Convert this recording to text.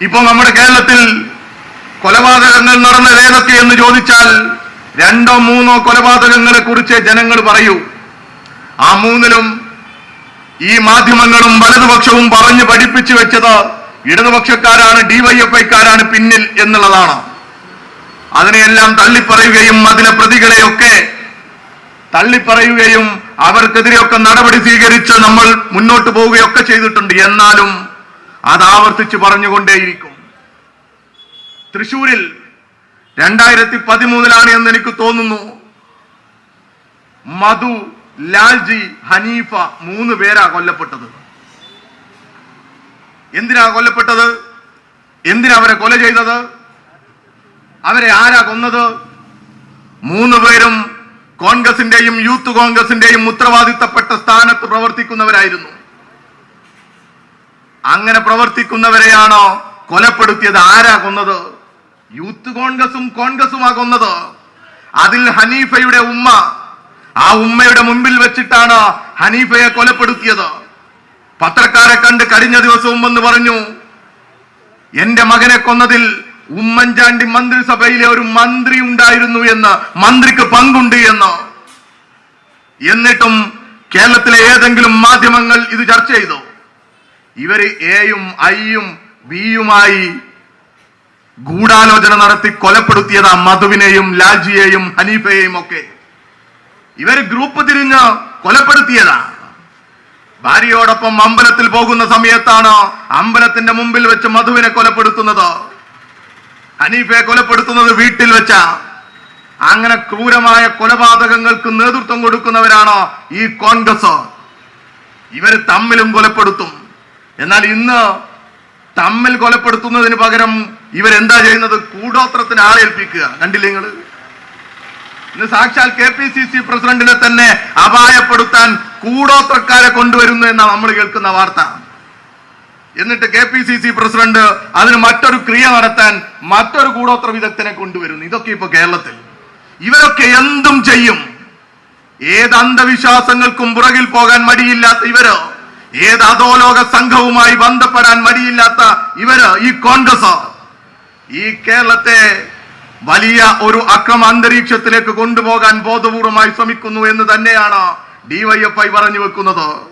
ഇപ്പൊ നമ്മുടെ കേരളത്തിൽ കൊലപാതകങ്ങൾ നടന്നത് ഏതൊക്കെ എന്ന് ചോദിച്ചാൽ രണ്ടോ മൂന്നോ കൊലപാതകങ്ങളെ കുറിച്ച് ജനങ്ങൾ പറയൂ. ആ മൂന്നിലും ഈ മാധ്യമങ്ങളും വലതുപക്ഷവും പറഞ്ഞു പഠിപ്പിച്ചു വെച്ചത് ഇടതുപക്ഷക്കാരാണ് ഡിവൈഎഫ്ഐക്കാരാണ് പിന്നിൽ എന്നുള്ളതാണ്. അതിനെയെല്ലാം തള്ളിപ്പറയുകയും അതിലെ പ്രതികളെയൊക്കെ തള്ളിപ്പറയുകയും അവർക്കെതിരെയൊക്കെ നടപടി സ്വീകരിച്ച് നമ്മൾ മുന്നോട്ട് പോവുകയൊക്കെ ചെയ്തിട്ടുണ്ട്. എന്നാലും അത് ആവർത്തിച്ച് പറഞ്ഞുകൊണ്ടേയിരിക്കും. തൃശൂരിൽ രണ്ടായിരത്തി പതിമൂന്നിലാണ് എന്ന് എനിക്ക് തോന്നുന്നു. മധു ലാൽജി ഹനീഫ മൂന്ന് പേരാ കൊല്ലപ്പെട്ടത്. എന്തിനാ കൊല്ലപ്പെട്ടത്? എന്തിനാ അവരെ കൊല ചെയ്തത്? അവരെ ആരാ കൊന്നത്? മൂന്ന് പേരും കോൺഗ്രസിന്റെയും യൂത്ത് കോൺഗ്രസിന്റെയും ഉത്തരവാദിത്തപ്പെട്ട സ്ഥാനത്ത് പ്രവർത്തിക്കുന്നവരായിരുന്നു. അങ്ങനെ പ്രവർത്തിക്കുന്നവരെയാണോ കൊലപ്പെടുത്തിയത്? ആരാ കൊന്നത്? യൂത്ത് കോൺഗ്രസും കോൺഗ്രസുമാ കൊന്നത്. അതിൽ ഹനീഫയുടെ ഉമ്മ. ആ ഉമ്മയുടെ മുമ്പിൽ വെച്ചിട്ടാണ് ഹനീഫയെ കൊലപ്പെടുത്തിയത്. പത്രക്കാരെ കണ്ട് കഴിഞ്ഞ ദിവസവും വന്ന് പറഞ്ഞു എന്റെ മകനെ കൊന്നതിൽ ഉമ്മൻചാണ്ടി മന്ത്രിസഭയിലെ ഒരു മന്ത്രി ഉണ്ടായിരുന്നു എന്ന് മന്ത്രിക്ക് പങ്കുണ്ട് എന്ന്. എന്നിട്ടും കേരളത്തിലെ ഏതെങ്കിലും മാധ്യമങ്ങൾ ഇത് ചർച്ച ചെയ്തു. ഇവർ എയും ഐയും ബിയുമായി ഗൂഢാലോചന നടത്തി കൊലപ്പെടുത്തിയതാ മധുവിനെയും ലാജിയെയും ഹനീഫയെയും ഒക്കെ. ഇവർ ഗ്രൂപ്പ് തിരിഞ്ഞ് കൊലപ്പെടുത്തിയതാ. ഭാര്യയോടൊപ്പം അമ്പലത്തിൽ പോകുന്ന സമയത്താണ് അമ്പലത്തിന്റെ മുമ്പിൽ വെച്ച് മധുവിനെ കൊലപ്പെടുത്തുന്നത്. ഹനീഫയെ കൊലപ്പെടുത്തുന്നത് വീട്ടിൽ വെച്ച. അങ്ങനെ ക്രൂരമായ കൊലപാതകങ്ങൾക്ക് നേതൃത്വം കൊടുക്കുന്നവരാണ് ഈ കോൺഗ്രസ്. ഇവർ തമ്മിലും കൊലപ്പെടുത്തും. എന്നാൽ ഇന്ന് തമ്മിൽ കൊലപ്പെടുത്തുന്നതിന് പകരം ഇവരെന്താ ചെയ്യുന്നത്? കൂടോത്രത്തിന് ആളേൽപ്പിക്കുക കണ്ടില്ലേ നിങ്ങൾ? ഇന്ന് സാക്ഷാൽ കെ പി സി സി പ്രസിഡന്റിനെ തന്നെ അപായപ്പെടുത്താൻ കൂടോത്രക്കാരെ കൊണ്ടുവരുന്നു എന്നാണ് നമ്മൾ കേൾക്കുന്ന വാർത്ത. എന്നിട്ട് K P C C president അതിന് മറ്റൊരു ക്രിയ നടത്താൻ മറ്റൊരു കൂടോത്ര വിദഗ്ധനെ കൊണ്ടുവരുന്നു. ഇതൊക്കെ ഇപ്പൊ കേരളത്തിൽ. ഇവരൊക്കെ എന്തും ചെയ്യും. ഏത് അന്ധവിശ്വാസങ്ങൾക്കും പുറകിൽ പോകാൻ മടിയില്ലാത്ത ഇവർ? ഏത് അധോലോക സംഘവുമായി ബന്ധപ്പെടാൻ മടിയില്ലാത്ത ഇവർ ഈ കോൺഗ്രസ്. ഈ കേരളത്തെ വലിയ ഒരു അക്രമ അന്തരീക്ഷത്തിലേക്ക് കൊണ്ടുപോകാൻ ബോധപൂർവമായി ശ്രമിക്കുന്നു എന്ന് തന്നെയാണ് ഡിവൈഎഫ്ഐ പറഞ്ഞു വെക്കുന്നത്.